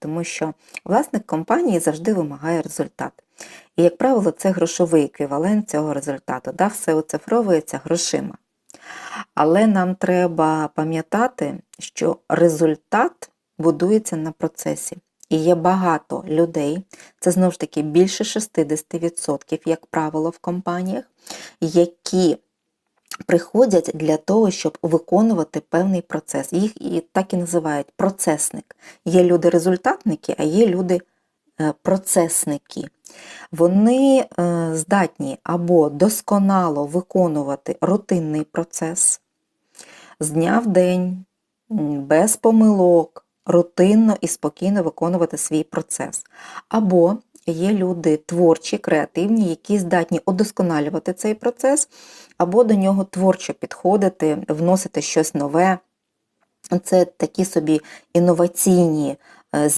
тому що власник компанії завжди вимагає результат. І, як правило, це грошовий еквівалент цього результату. Да? Все оцифровується грошима. Але нам треба пам'ятати, що результат будується на процесі. І є багато людей, це знову ж таки більше 60%, як правило, в компаніях, які приходять для того, щоб виконувати певний процес. Їх і так і називають процесник. Є люди-результатники, а є люди е. Вони е, здатні або досконало виконувати рутинний процес з дня в день, без помилок, рутинно і спокійно виконувати свій процес. Або є люди творчі, креативні, які здатні удосконалювати цей процес, або до нього творчо підходити, вносити щось нове. Це такі собі інноваційні е,